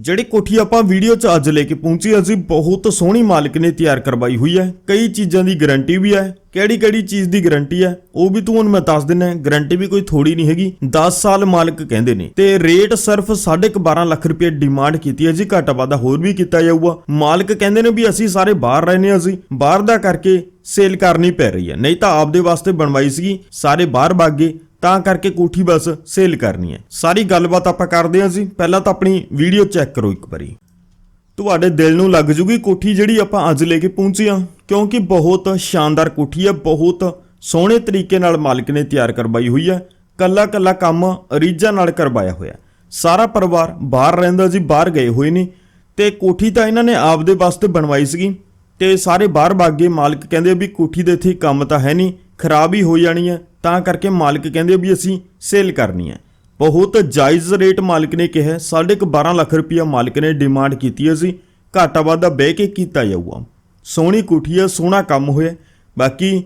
ਜਿਹੜੀ ਕੋਠੀ ਆਪਾਂ ਵੀਡੀਓ 'ਚ ਅੱਜ ਲੈ ਕੇ ਪਹੁੰਚੇ ਅਸੀਂ ਬਹੁਤ ਸੋਹਣੀ ਮਾਲਕ ਨੇ ਤਿਆਰ ਕਰਵਾਈ ਹੋਈ ਹੈ। ਕਈ ਚੀਜ਼ਾਂ ਦੀ ਗਾਰੰਟੀ ਵੀ ਹੈ। ਕਿਹੜੀ ਕਿਹੜੀ ਚੀਜ਼ ਦੀ ਗਾਰੰਟੀ ਹੈ, ਉਹ ਵੀ ਤੁਹਾਨੂੰ ਮੈਂ ਦੱਸ ਦਿੰਨਾ ਗਾਰੰਟੀ ਵੀ ਕੋਈ ਥੋੜੀ ਨਹੀਂ ਹੈਗੀ। 10 ਸਾਲ ਮਾਲਕ ਕਹਿੰਦੇ ਨੇ। ਤੇ ਰੇਟ ਸਿਰਫ 12.5 ਲੱਖ ਰੁਪਏ ਡਿਮਾਂਡ ਕੀਤੀ ਹੈ ਜੀ। ਘਾਟਾ ਵਾਧਾ ਹੋਰ ਵੀ ਕੀਤਾ ਜਾਊਗਾ। ਮਾਲਕ ਕਹਿੰਦੇ ਨੇ ਵੀ ਅਸੀਂ ਸਾਰੇ ਬਾਹਰ ਰਹਿੰਦੇ ਹਾਂ ਅਸੀਂ ਬਾਹਰ ਦਾ ਕਰਕੇ ਸੇਲ ਕਰਨੀ ਪੈ ਰਹੀ ਹੈ। ਨਹੀਂ ਤਾਂ ਆਪਦੇ ਵਾਸਤੇ ਬਣਵਾਈ ਸੀਗੀ। ਸਾਰੇ ਬਾਹਰ ਭੱਗ ਗਏ। ਤਾਂ ਕਰਕੇ ਕੋਠੀ ਬਸ ਸੇਲ ਕਰਨੀ ਹੈ। ਸਾਰੀ ਗੱਲਬਾਤ ਆਪਾਂ ਕਰਦੇ ਹਾਂ ਜੀ। ਪਹਿਲਾਂ ਤਾਂ ਆਪਣੀ ਵੀਡੀਓ ਚੈੱਕ ਕਰੋ ਇੱਕ ਵਾਰੀ। ਤੁਹਾਡੇ ਦਿਲ ਨੂੰ ਲੱਗ ਜੂਗੀ ਕੋਠੀ ਜਿਹੜੀ ਆਪਾਂ ਅੱਜ ਲੈ ਕੇ ਪਹੁੰਚੇ ਹਾਂ। ਕਿਉਂਕਿ ਬਹੁਤ ਸ਼ਾਨਦਾਰ ਕੋਠੀ ਹੈ। ਬਹੁਤ ਸੋਹਣੇ ਤਰੀਕੇ ਨਾਲ ਮਾਲਕ ਨੇ ਤਿਆਰ ਕਰਵਾਈ ਹੋਈ ਹੈ। ਕੱਲਾ ਕੱਲਾ ਕੰਮ ਰੀਝਾਂ ਨਾਲ ਕਰਵਾਇਆ ਹੋਇਆ ਸਾਰਾ ਪਰਿਵਾਰ ਬਾਹਰ ਰਹਿੰਦਾ ਜੀ, ਬਾਹਰ ਗਏ ਹੋਏ ਨੇ। ਤੇ ਕੋਠੀ ਤਾਂ ਇਹਨਾਂ ਨੇ ਆਪਦੇ ਵਾਸਤੇ ਬਣਵਾਈ ਸੀਗੀ। ਤੇ ਸਾਰੇ ਬਾਹਰ ਭੱਗ ਗਏ ਮਾਲਕ ਕਹਿੰਦੇ ਵੀ ਕੋਠੀ ਦੇ ਇੱਥੇ ਕੰਮ ਤਾਂ ਹੈ ਨਹੀਂ। ਖਰਾਬ ਹੀ ਹੋ ਜਾਣੀ ਹੈ। ਤਾਂ ਕਰਕੇ ਮਾਲਕ ਕਹਿੰਦੇ ਵੀ ਅਸੀਂ ਸੇਲ ਕਰਨੀ ਹੈ। ਬਹੁਤ ਜਾਇਜ਼ ਰੇਟ ਮਾਲਕ ਨੇ ਕਿਹਾ ਹੈ, ਸਾਢੇ ਕੁ 12 ਲੱਖ ਰੁਪਇਆ ਮਾਲਕ ਨੇ ਡਿਮਾਂਡ ਕੀਤੀ ਹੈ ਸੀ ਘਾਟਾ ਵਾਧਾ ਬਹਿ ਕੇ ਕੀਤਾ ਜਾਊਗਾ। ਸੋਹਣੀ ਕੋਠੀ ਆ ਸੋਹਣਾ ਕੰਮ ਹੋਇਆ। ਬਾਕੀ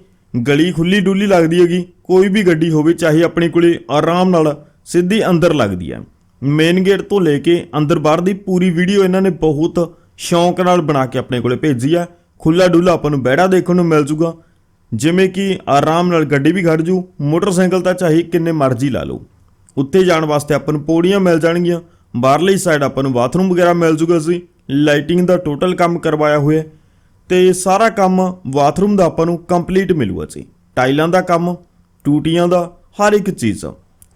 ਗਲੀ ਖੁੱਲੀ ਡੁੱਲੀ ਲੱਗਦੀ ਹੈਗੀ। ਕੋਈ ਵੀ ਗੱਡੀ ਹੋਵੇ ਚਾਹੇ ਆਪਣੇ ਕੋਲੇ ਆਰਾਮ ਨਾਲ ਸਿੱਧੀ ਅੰਦਰ ਲੱਗਦੀ ਹੈ। ਮੇਨ ਗੇਟ ਤੋਂ ਲੈ ਕੇ ਅੰਦਰ ਬਾਹਰ ਦੀ ਪੂਰੀ ਵੀਡੀਓ ਇਹਨਾਂ ਨੇ ਬਹੁਤ ਸ਼ੌਂਕ ਨਾਲ ਬਣਾ ਕੇ ਆਪਣੇ ਕੋਲੇ ਭੇਜੀ ਆ ਖੁੱਲਾ ਡੁੱਲਾ ਆਪਾਂ ਨੂੰ ਬਹਿੜਾ ਦੇਖਣ ਨੂੰ ਮਿਲ ਜੂਗਾ। ਜਿਵੇਂ ਕਿ ਆਰਾਮ ਨਾਲ ਗੱਡੀ ਵੀ ਖੜ ਜੂ, ਮੋਟਰਸਾਈਕਲ ਤਾਂ ਚਾਹੇ ਕਿੰਨੇ ਮਰਜ਼ੀ ਲਾ ਲਓ। ਉੱਤੇ ਜਾਣ ਵਾਸਤੇ ਆਪਾਂ ਨੂੰ ਪੌੜੀਆਂ ਮਿਲ ਜਾਣਗੀਆਂ, ਬਾਹਰਲੀ ਸਾਈਡ ਆਪਾਂ ਨੂੰ ਬਾਥਰੂਮ ਵਗੈਰਾ ਮਿਲ ਜੂਗਾ ਸੀ ਲਾਈਟਿੰਗ ਦਾ ਟੋਟਲ ਕੰਮ ਕਰਵਾਇਆ ਹੋਇਆ ਹੈ ਤੇ ਸਾਰਾ ਕੰਮ ਬਾਥਰੂਮ ਦਾ ਆਪਾਂ ਨੂੰ ਕੰਪਲੀਟ ਮਿਲੂਗਾ ਜੀ। ਟਾਈਲਾਂ ਦਾ ਕੰਮ, ਟੂਟੀਆਂ ਦਾ, ਹਰ ਇੱਕ ਚੀਜ਼।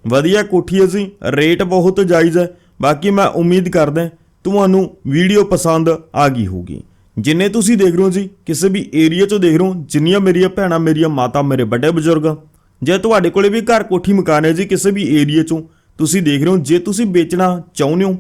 ਵਧੀਆ ਕੋਠੀ ਹੈ ਜੀ ਰੇਟ ਬਹੁਤ ਜਾਇਜ਼ ਹੈ। ਬਾਕੀ ਮੈਂ ਉਮੀਦ ਕਰਦਾ ਤੁਹਾਨੂੰ ਵੀਡੀਓ ਪਸੰਦ ਆ ਗਈ ਹੋਊਗੀ। ਜਿੰਨੇ ਤੁਸੀਂ ਦੇਖ ਰਹੇ ਹੋ ਜੀ, ਕਿਸੇ ਵੀ ਏਰੀਆ 'ਚੋਂ ਦੇਖ ਰਹੇ ਹੋ, ਜਿੰਨੀਆਂ ਮੇਰੀਆਂ ਭੈਣਾਂ, ਮੇਰੀਆਂ ਮਾਤਾ, ਮੇਰੇ ਵੱਡੇ ਬਜ਼ੁਰਗ, ਜੇ ਤੁਹਾਡੇ ਕੋਲੇ ਵੀ ਘਰ ਕੋਠੀ ਮਕਾਨ ਹੈ ਜੀ, ਕਿਸੇ ਵੀ ਏਰੀਆ 'ਚੋਂ ਤੁਸੀਂ ਦੇਖ ਰਹੇ ਹੋ, ਜੇ ਤੁਸੀਂ ਵੇਚਣਾ ਚਾਹੁੰਦੇ ਹੋ,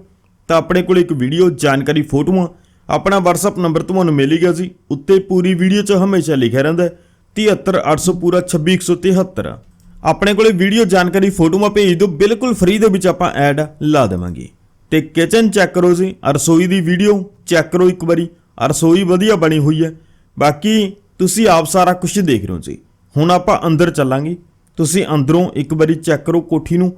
ਤਾਂ ਆਪਣੇ ਕੋਲ ਇੱਕ ਵੀਡੀਓ ਜਾਣਕਾਰੀ, ਫੋਟੋਆਂ, ਆਪਣਾ WhatsApp ਨੰਬਰ ਤੁਹਾਨੂੰ ਮਿਲੇਗਾ ਜੀ। ਉੱਤੇ ਪੂਰੀ ਵੀਡੀਓ 'ਚ ਹਮੇਸ਼ਾ ਲਿਖਿਆ ਰਹਿੰਦਾ ਹੈ 73800 ਪੂਰਾ 26173 ਆਪਣੇ ਕੋਲੇ ਵੀਡੀਓ ਜਾਣਕਾਰੀ, ਫੋਟੋਆਂ ਭੇਜ ਦਿਓ, ਬਿਲਕੁਲ ਫ੍ਰੀ ਦੇ ਵਿੱਚ ਆਪਾਂ ਐਡ ਲਾ ਦੇਵਾਂਗੇ। ਤੇ ਕਿਚਨ ਚੈੱਕ ਕਰੋ ਜੀ, ਰਸੋਈ ਦੀ ਵੀਡੀਓ ਚੈੱਕ ਕਰੋ ਇੱਕ ਵਾਰੀ। ਰਸੋਈ ਵਧੀਆ ਬਣੀ ਹੋਈ ਹੈ। ਬਾਕੀ ਤੁਸੀਂ ਆਪ ਸਾਰਾ ਕੁਝ ਦੇਖ ਰਹੇ ਹੋ ਜੀ। ਹੁਣ ਆਪਾਂ ਅੰਦਰ ਚੱਲਾਂਗੇ। ਤੁਸੀਂ ਅੰਦਰੋਂ ਇੱਕ ਵਾਰੀ ਚੈੱਕ ਕਰੋ ਕੋਠੀ ਨੂੰ।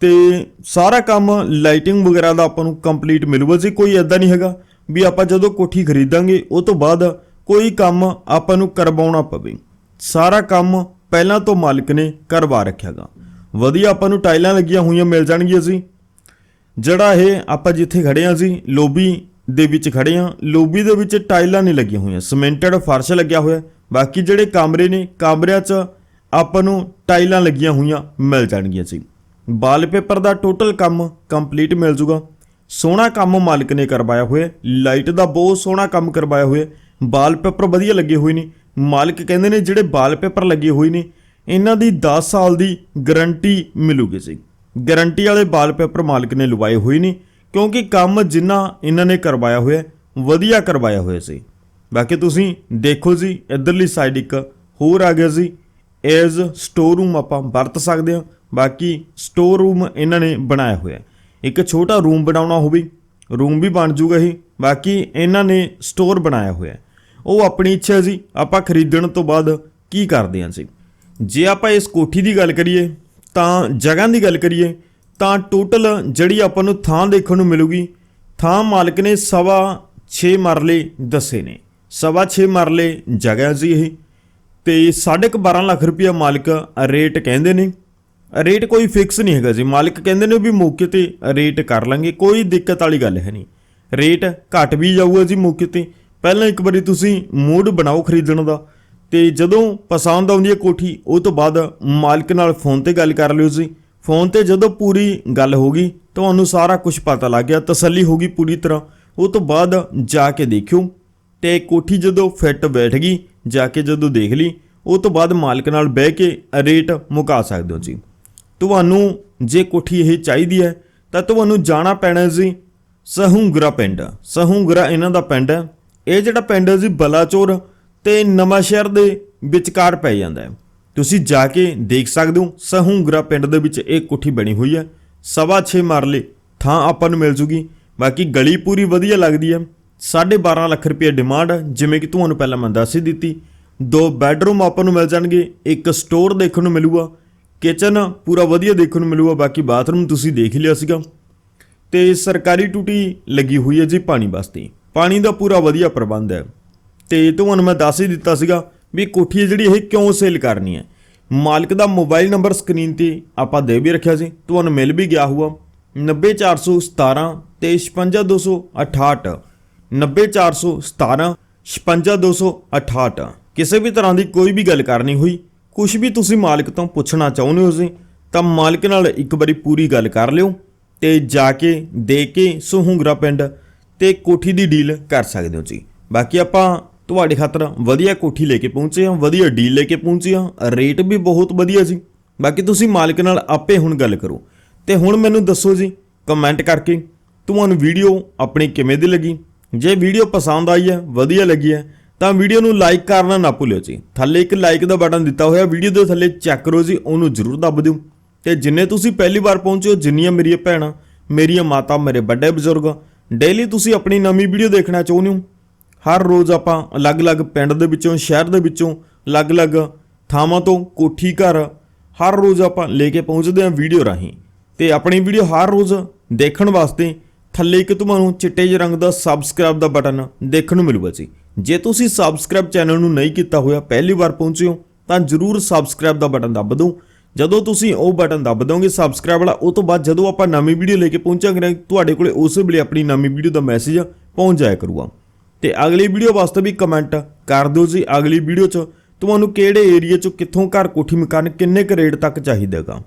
ਤੇ ਸਾਰਾ ਕੰਮ ਲਾਈਟਿੰਗ ਵਗੈਰਾ ਦਾ ਆਪਾਂ ਨੂੰ ਕੰਪਲੀਟ ਮਿਲੂਗਾ ਜੀ। ਕੋਈ ਐਦਾਂ ਨਹੀਂ ਹੈਗਾ ਵੀ ਆਪਾਂ ਜਦੋਂ ਕੋਠੀ ਖਰੀਦਾਂਗੇ, ਉਹ ਤੋਂ ਬਾਅਦ ਕੋਈ ਕੰਮ ਆਪਾਂ ਨੂੰ ਕਰਵਾਉਣਾ ਪਵੇ। ਸਾਰਾ ਕੰਮ ਪਹਿਲਾਂ ਤੋਂ ਮਾਲਕ ਨੇ ਕਰਵਾ ਰੱਖਿਆਗਾ। ਵਧੀਆ ਆਪਾਂ ਨੂੰ ਟਾਈਲਾਂ ਲੱਗੀਆਂ ਹੋਈਆਂ ਮਿਲ ਜਾਣਗੀਆਂ ਜੀ। ਜਿਹੜਾ ਇਹ ਆਪਾਂ ਜਿੱਥੇ ਖੜੇ ਹਾਂ ਜੀ, ਲੋਬੀ ਦੇ ਵਿੱਚ ਖੜੇ ਹਾਂ। ਲੋਬੀ ਦੇ ਵਿੱਚ ਟਾਈਲਾਂ ਨਹੀਂ ਲੱਗੀਆਂ ਹੋਈਆਂ। ਸਿਮੈਂਟਡ ਫਰਸ਼ ਲੱਗਿਆ ਹੋਇਆ ਬਾਕੀ ਜਿਹੜੇ ਕਮਰੇ ਨੇ, ਕਮਰਿਆਂ 'ਚ ਆਪਾਂ ਨੂੰ ਟਾਈਲਾਂ ਲੱਗੀਆਂ ਹੋਈਆਂ ਮਿਲ ਜਾਣਗੀਆਂ ਜੀ ਵਾਲਪੇਪਰ ਦਾ ਟੋਟਲ ਕੰਮ ਕੰਪਲੀਟ ਮਿਲ ਜੂਗਾ। ਸੋਹਣਾ ਕੰਮ ਮਾਲਕ ਨੇ ਕਰਵਾਇਆ ਹੋਇਆ ਲਾਈਟ ਦਾ ਬਹੁਤ ਸੋਹਣਾ ਕੰਮ ਕਰਵਾਇਆ ਹੋਇਆ ਹੈ। ਵਾਲਪੇਪਰ ਵਧੀਆ ਲੱਗੇ ਹੋਏ ਨੇ। ਮਾਲਕ ਕਹਿੰਦੇ ਨੇ ਜਿਹੜੇ ਵਾਲਪੇਪਰ ਲੱਗੇ ਹੋਏ ਨੇ, ਇਹਨਾਂ ਦੀ 10 ਸਾਲ ਦੀ ਗਾਰੰਟੀ ਮਿਲੂਗੀ ਜੀ ਗਾਰੰਟੀ ਵਾਲੇ ਵਾਲਪੇਪਰ ਮਾਲਕ ਨੇ ਲਵਾਏ ਹੋਏ ਨੇ। ਕਿਉਂਕਿ ਕੰਮ ਜਿੰਨਾ ਇਹਨਾਂ ਨੇ ਕਰਵਾਇਆ ਹੋਇਆ ਵਧੀਆ ਕਰਵਾਇਆ ਹੋਇਆ ਸੀ। ਬਾਕੀ ਤੁਸੀਂ ਦੇਖੋ ਜੀ, ਇਧਰਲੀ ਸਾਈਡ ਇੱਕ ਹੋਰ ਆ ਗਿਆ ਜੀ। ਐਜ਼ ਸਟੋਰ ਰੂਮ ਆਪਾਂ ਵਰਤ ਸਕਦੇ ਹਾਂ, ਬਾਕੀ ਸਟੋਰ ਰੂਮ ਇਹਨਾਂ ਨੇ ਬਣਾਇਆ ਹੋਇਆ ਇੱਕ ਛੋਟਾ ਰੂਮ ਬਣਾਉਣਾ ਹੋਵੇ ਰੂਮ ਵੀ ਬਣ ਜੂਗਾ ਇਹ, ਬਾਕੀ ਇਹਨਾਂ ਨੇ ਸਟੋਰ ਬਣਾਇਆ ਹੋਇਆ ਉਹ ਆਪਣੀ ਇੱਛਾ ਜੀ, ਆਪਾਂ ਖਰੀਦਣ ਤੋਂ ਬਾਅਦ ਕੀ ਕਰਦੇ ਹਾਂ ਜੀ। ਜੇ ਆਪਾਂ ਇਸ ਕੋਠੀ ਦੀ ਗੱਲ ਕਰੀਏ, ਤਾਂ ਜਗ੍ਹਾ ਦੀ ਗੱਲ ਕਰੀਏ ਤਾਂ ਟੋਟਲ ਜਿਹੜੀ ਆਪਾਂ ਨੂੰ ਥਾਂ ਦੇਖਣ ਨੂੰ ਮਿਲੂਗੀ, ਥਾਂ ਮਾਲਕ ਨੇ ਸਵਾ 6 ਮਰਲੇ ਦੱਸੇ ਨੇ। ਸਵਾ 6 ਮਰਲੇ ਜਗ੍ਹਾ ਜੀ ਇਹ। ਤੇ 12.5 ਲੱਖ ਰੁਪਇਆ ਮਾਲਕ ਰੇਟ ਕਹਿੰਦੇ ਨੇ। ਰੇਟ ਕੋਈ ਫਿਕਸ ਨਹੀਂ ਹੈਗਾ ਜੀ। ਮਾਲਕ ਕਹਿੰਦੇ ਨੇ ਵੀ ਮੌਕੇ ਤੇ ਰੇਟ ਕਰ ਲਾਂਗੇ, ਕੋਈ ਦਿੱਕਤ ਵਾਲੀ ਗੱਲ ਹੈ ਨਹੀਂ। ਰੇਟ ਘਟ ਵੀ ਜਾਊਗਾ ਜੀ ਮੌਕੇ ਤੇ। ਪਹਿਲਾਂ ਇੱਕ ਵਾਰੀ ਤੁਸੀਂ ਮੂਡ ਬਣਾਓ ਖਰੀਦਣ ਦਾ। ਤੇ ਜਦੋਂ ਪਸੰਦ ਆਉਂਦੀ ਹੈ ਕੋਠੀ, ਉਹ ਤੋਂ ਬਾਅਦ ਮਾਲਕ ਨਾਲ ਫੋਨ ਤੇ ਗੱਲ ਕਰ ਲਿਓ ਜੀ। ਫੋਨ ਤੇ ਜਦੋਂ ਪੂਰੀ ਗੱਲ ਹੋ ਗਈ, ਤੁਹਾਨੂੰ ਸਾਰਾ ਕੁਝ ਪਤਾ ਲੱਗ ਗਿਆ, ਤਸੱਲੀ ਹੋ ਗਈ ਪੂਰੀ ਤਰ੍ਹਾਂ। ਉਹ ਤੋਂ ਬਾਅਦ ਜਾ ਕੇ ਦੇਖਿਓ। ਤੇ ਕੋਠੀ ਜਦੋਂ ਫਿੱਟ ਬੈਠ ਗਈ, ਜਾ ਕੇ ਜਦੋਂ ਦੇਖ ਲਈ, ਉਹ ਤੋਂ ਬਾਅਦ ਮਾਲਕ ਨਾਲ ਬਹਿ ਕੇ ਰੇਟ ਮੁਕਾ ਸਕਦੇ ਹੋ ਜੀ। ਤੁਹਾਨੂੰ ਜੇ ਕੋਠੀ ਇਹ ਚਾਹੀਦੀ ਹੈ, ਤਾਂ ਤੁਹਾਨੂੰ ਜਾਣਾ ਪੈਣਾ ਜੀ ਸਹੂੰਗਰਾ ਪਿੰਡ। ਸਹੂੰਗਰਾ ਇਹਨਾਂ ਦਾ ਪਿੰਡ ਹੈ। ਇਹ ਜਿਹੜਾ ਪਿੰਡ ਹੈ ਜੀ ਬਲਾਚੌਰ ਤੇ ਨਵਾਂ ਸ਼ਹਿਰ ਦੇ ਵਿਚਕਾਰ ਪੈ ਜਾਂਦਾ ਹੈ। ਤੁਸੀਂ ਜਾ ਕੇ ਦੇਖ ਸਕਦੇ ਹੋ ਸਹੂੰਗਰਾ ਪਿੰਡ ਦੇ ਵਿੱਚ ਇਹ ਕੋਠੀ ਬਣੀ ਹੋਈ ਹੈ। ਸਵਾ 6 ਮਰਲੇ ਥਾਂ ਆਪਾਂ ਨੂੰ ਮਿਲ ਜੂਗੀ। ਬਾਕੀ ਗਲੀ ਪੂਰੀ ਵਧੀਆ ਲੱਗਦੀ ਹੈ। 12.5 ਲੱਖ ਰੁਪਏ ਡਿਮਾਂਡ ਹੈ, ਜਿਵੇਂ ਕਿ ਤੁਹਾਨੂੰ ਪਹਿਲਾਂ ਮੈਂ ਦੱਸ ਹੀ ਦਿੱਤੀ। ਦੋ ਬੈੱਡਰੂਮ ਆਪਾਂ ਨੂੰ ਮਿਲ ਜਾਣਗੇ ਇੱਕ ਸਟੋਰ ਦੇਖਣ ਨੂੰ ਮਿਲੂਗਾ ਕਿਚਨ ਪੂਰਾ ਵਧੀਆ ਦੇਖਣ ਨੂੰ ਮਿਲੂਗਾ ਬਾਕੀ ਬਾਥਰੂਮ ਤੁਸੀਂ ਦੇਖ ਹੀ ਲਿਆ ਸੀਗਾ। ਤੇ ਸਰਕਾਰੀ ਟੂਟੀ ਲੱਗੀ ਹੋਈ ਹੈ ਜੀ ਪਾਣੀ ਵਾਸਤੇ। ਪਾਣੀ ਦਾ ਪੂਰਾ ਵਧੀਆ ਪ੍ਰਬੰਧ ਹੈ। ਤੇ ਤੁਹਾਨੂੰ ਮੈਂ ਦੱਸ ਹੀ ਦਿੱਤਾ ਸੀਗਾ ਵੀ ਕੋਠੀ ਜਿਹੜੀ ਇਹ ਕਿਉਂ ਸੇਲ ਕਰਨੀ ਹੈ? ਮਾਲਕ ਦਾ ਮੋਬਾਈਲ ਨੰਬਰ ਸਕਰੀਨ ਤੇ ਆਪਾਂ ਦੇ ਵੀ ਰੱਖਿਆ ਸੀ, ਤੁਹਾਨੂੰ ਮਿਲ ਵੀ ਗਿਆ ਹੋਊਗਾ। 90417 ਤੇ 55268 90417 55268 ਕਿਸੇ ਵੀ ਤਰ੍ਹਾਂ ਦੀ ਕੋਈ ਵੀ ਗੱਲ ਕਰਨੀ ਹੋਈ ਕੁਝ ਵੀ ਤੁਸੀਂ ਮਾਲਕ ਤੋਂ ਪੁੱਛਣਾ ਚਾਹੁੰਦੇ ਹੋ ਜੀ, ਤਾਂ ਮਾਲਕ ਨਾਲ ਇੱਕ ਵਾਰੀ ਪੂਰੀ ਗੱਲ ਕਰ ਲਿਓ ਤੇ ਜਾ ਕੇ, ਦੇ ਕੇ ਸੁਹੰਗਰਾ ਪਿੰਡ ਤੇ ਕੋਠੀ ਦੀ ਡੀਲ ਕਰ ਸਕਦੇ ਹੋ ਜੀ। ਬਾਕੀ ਆਪਾਂ ਤੁਹਾਡੇ ਖਾਤਰ ਵਧੀਆ ਕੋਠੀ ਲੈ ਕੇ ਪਹੁੰਚੇ ਹਾਂ, ਵਧੀਆ ਡੀਲ ਲੈ ਕੇ ਪਹੁੰਚੇ ਹਾਂ। ਰੇਟ ਵੀ ਬਹੁਤ ਵਧੀਆ ਸੀ। ਬਾਕੀ ਤੁਸੀਂ ਮਾਲਕ ਨਾਲ ਆਪੇ ਹੁਣ ਗੱਲ ਕਰੋ। ਤੇ ਹੁਣ ਮੈਨੂੰ ਦੱਸੋ ਜੀ ਕਮੈਂਟ ਕਰਕੇ ਤੁਹਾਨੂੰ ਵੀਡੀਓ ਆਪਣੀ ਕਿਵੇਂ ਦੀ ਲੱਗੀ? ਜੇ ਵੀਡੀਓ ਪਸੰਦ ਆਈ ਹੈ, ਵਧੀਆ ਲੱਗੀ ਹੈ, ਤਾਂ ਵੀਡੀਓ ਨੂੰ ਲਾਈਕ ਕਰਨਾ ਨਾ ਭੁੱਲਿਓ ਜੀ। ਥੱਲੇ ਇੱਕ ਲਾਈਕ ਦਾ ਬਟਨ ਦਿੱਤਾ ਹੋਇਆ ਵੀਡੀਓ ਦੇ ਥੱਲੇ ਚੈੱਕ ਕਰੋ ਜੀ, ਉਹਨੂੰ ਜ਼ਰੂਰ ਦੱਬ ਦਿਓ। ਤੇ ਜਿੰਨੇ ਤੁਸੀਂ ਪਹਿਲੀ ਵਾਰ ਪਹੁੰਚੇ ਹੋ, ਜਿੰਨੀਆਂ ਮੇਰੀਆਂ ਭੈਣਾਂ, ਮੇਰੀਆਂ ਮਾਤਾ, ਮੇਰੇ ਵੱਡੇ ਬਜ਼ੁਰਗ ਡੇਲੀ ਤੁਸੀਂ ਆਪਣੀ ਨਵੀਂ ਵੀਡੀਓ ਦੇਖਣਾ ਚਾਹੁੰਦੇ ਹੋ ਹਰ ਰੋਜ਼ ਆਪਾਂ ਅਲੱਗ-ਅਲੱਗ ਪਿੰਡ ਦੇ ਵਿੱਚੋਂ, ਸ਼ਹਿਰ ਦੇ ਵਿੱਚੋਂ ਅਲੱਗ-ਅਲੱਗ ਥਾਵਾਂ ਤੋਂ ਕੋਠੀ ਘਰ ਹਰ ਰੋਜ਼ ਆਪਾਂ ਲੈ ਕੇ ਪਹੁੰਚਦੇ ਹਾਂ ਵੀਡੀਓ ਰਾਹੀਂ। ਤੇ ਆਪਣੀ ਵੀਡੀਓ ਹਰ ਰੋਜ਼ ਦੇਖਣ ਵਾਸਤੇ ਥੱਲੇ ਇੱਕ ਤੁਹਾਨੂੰ ਚਿੱਟੇ ਜਿਹੇ ਰੰਗ ਦਾ ਸਬਸਕ੍ਰਾਈਬ ਦਾ ਬਟਨ ਦੇਖਣ ਨੂੰ ਮਿਲੂਗਾ ਜੀ। ਜੇ ਤੁਸੀਂ ਸਬਸਕ੍ਰਾਈਬ ਚੈਨਲ ਨੂੰ ਨਹੀਂ ਕੀਤਾ ਹੋਇਆ, ਪਹਿਲੀ ਵਾਰ ਪਹੁੰਚੇ ਹੋ, ਤਾਂ ਜਰੂਰ ਸਬਸਕ੍ਰਾਈਬ ਦਾ ਬਟਨ ਦੱਬ ਦਿਓ। ਜਦੋਂ ਤੁਸੀਂ ਉਹ ਬਟਨ ਦੱਬ ਦੋਗੇ ਸਬਸਕ੍ਰਾਈਬ ਵਾਲਾ, ਉਹ ਤੋਂ ਬਾਅਦ ਜਦੋਂ ਆਪਾਂ ਨਵੀਂ ਵੀਡੀਓ ਲੈ ਕੇ ਪਹੁੰਚਾਂਗੇ ਤੁਹਾਡੇ ਕੋਲੇ ਉਸੇ ਵੇਲੇ ਆਪਣੀ ਨਵੀਂ ਵੀਡੀਓ ਦਾ ਮੈਸੇਜ ਪਹੁੰਚ ਜਾਇਆ ਕਰੂਗਾ। ਤੇ ਅਗਲੀ ਵੀਡੀਓ ਵਾਸਤੇ ਵੀ ਕਮੈਂਟ ਕਰ ਦਿਓ ਜੀ ਅਗਲੀ ਵੀਡੀਓ 'ਚ। ਤੁਹਾਨੂੰ ਕਿਹੜੇ ਏਰੀਆ 'ਚ ਕਿੱਥੋਂ ਘਰ ਕੋਠੀ ਮਕਾਨ ਕਿੰਨੇ ਕੁ ਰੇਟ ਤੱਕ ਚਾਹੀਦਾਗਾ।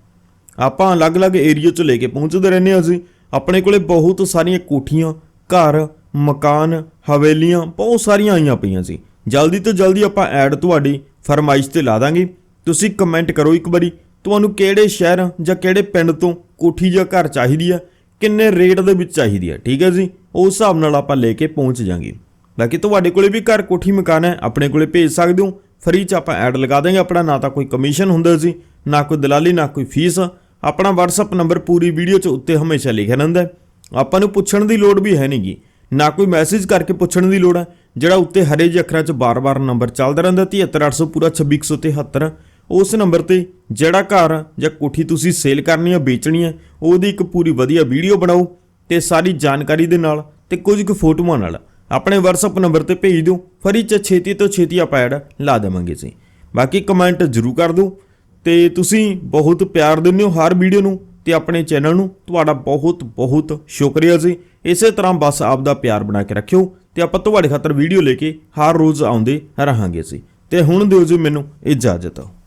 ਆਪਾਂ ਅਲੱਗ-ਅਲੱਗ ਏਰੀਆ 'ਚ ਲੈ ਕੇ ਪਹੁੰਚਦੇ ਰਹਿੰਦੇ ਹਾਂ ਜੀ। ਆਪਣੇ ਕੋਲੇ ਬਹੁਤ ਸਾਰੀਆਂ ਕੋਠੀਆਂ, ਘਰ, ਮਕਾਨ, ਹਵੇਲੀਆਂ, ਬਹੁਤ ਸਾਰੀਆਂ ਆਈਆਂ ਪਈਆਂ ਸੀ ਜਲਦੀ ਤੋਂ ਜਲਦੀ ਆਪਾਂ ਐਡ ਤੁਹਾਡੀ ਫਰਮਾਇਸ਼ ਤੇ ਲਾ ਦਾਂਗੇ। ਤੁਸੀਂ ਕਮੈਂਟ ਕਰੋ ਇੱਕ ਵਾਰੀ, ਤੁਹਾਨੂੰ ਕਿਹੜੇ ਸ਼ਹਿਰ ਜਾਂ ਕਿਹੜੇ ਪਿੰਡ ਤੋਂ ਕੋਠੀ ਜਾਂ ਘਰ ਚਾਹੀਦੀ ਹੈ ਕਿੰਨੇ ਰੇਟ ਦੇ ਵਿੱਚ ਚਾਹੀਦੀ ਹੈ ਠੀਕ ਹੈ ਜੀ? ਉਸ ਹਿਸਾਬ ਨਾਲ ਆਪਾਂ ਲੈ ਕੇ ਪਹੁੰਚ ਜਾਾਂਗੇ। ਬਾਕੀ ਤੁਹਾਡੇ ਕੋਲੇ ਵੀ ਘਰ ਕੋਠੀ ਮਕਾਨ ਹੈ, ਆਪਣੇ ਕੋਲੇ ਭੇਜ ਸਕਦੇ ਹੋ। ਫ੍ਰੀ ਚ ਆਪਾਂ ਐਡ ਲਗਾ ਦਾਂਗੇ ਆਪਣਾ, ਨਾ ਤਾਂ ਕੋਈ ਕਮਿਸ਼ਨ ਹੁੰਦਾ ਸੀ, ਨਾ ਕੋਈ ਦਲਾਲੀ, ਨਾ ਕੋਈ ਫੀਸ। ਆਪਣਾ WhatsApp ਨੰਬਰ ਪੂਰੀ ਵੀਡੀਓ 'ਚ ਉੱਤੇ ਹਮੇਸ਼ਾ ਲਿਖਿਆ ਰਹਿੰਦਾ ਆਪਾਂ ਨੂੰ ਪੁੱਛਣ ਦੀ ਲੋੜ ਵੀ ਹੈ ਨਹੀਂਗੀ ਨਾ ਕੋਈ ਮੈਸੇਜ ਕਰਕੇ ਪੁੱਛਣ ਦੀ ਲੋੜ ਹੈ, ਜਿਹੜਾ ਉੱਤੇ ਹਰੇ ਜਿਹੇ ਅੱਖਰਾਂ 'ਚ ਬਾਰ-ਬਾਰ ਨੰਬਰ ਚੱਲਦਾ ਰਹਿੰਦਾ 73800 ਪੂਰਾ 26173 ਉਸ ਨੰਬਰ ਤੇ ਜਿਹੜਾ ਘਰ ਜਾਂ ਕੋਠੀ ਤੁਸੀਂ ਸੇਲ ਕਰਨੀ ਹੈ, ਵੇਚਣੀ ਹੈ, ਉਹਦੀ ਇੱਕ ਪੂਰੀ ਵਧੀਆ ਵੀਡੀਓ ਬਣਾਓ ਤੇ ਸਾਰੀ ਜਾਣਕਾਰੀ ਦੇ ਨਾਲ ਤੇ ਕੁਝ ਕੁ ਫੋਟੋਆਂ ਨਾਲ। ਆਪਣੇ WhatsApp ਨੰਬਰ ਤੇ ਭੇਜ ਦਿਓ, ਫਰੀ ਚ ਛੇਤੀ ਤੋਂ ਛੇਤੀ ਆਪਾਂ ਐਡ ਲਾ ਦੇਵਾਂਗੇ ਜੀ ਬਾਕੀ ਕਮੈਂਟ ਜ਼ਰੂਰ ਕਰ ਦਿਓ ਤੇ ਤੁਸੀਂ ਬਹੁਤ ਪਿਆਰ ਦਿੰਦੇ ਹੋ ਹਰ ਵੀਡੀਓ ਨੂੰ ਤੇ ਆਪਣੇ ਚੈਨਲ ਨੂੰ। ਤੁਹਾਡਾ ਬਹੁਤ ਬਹੁਤ ਸ਼ੁਕਰੀਆ ਜੀ। ਇਸੇ ਤਰ੍ਹਾਂ ਬਸ ਆਪ ਦਾ ਪਿਆਰ ਬਣਾ ਕੇ ਰੱਖਿਓ ਤੇ ਆਪਾਂ ਤੁਹਾਡੇ ਖਾਤਰ ਵੀਡੀਓ ਲੈ ਕੇ ਹਰ ਰੋਜ਼ ਆਉਂਦੇ ਰਹਾਂਗੇ ਜੀ। ਤੇ ਹੁਣ ਦਿਓ ਜੀ ਮੈਨੂੰ ਇਜਾਜ਼ਤ।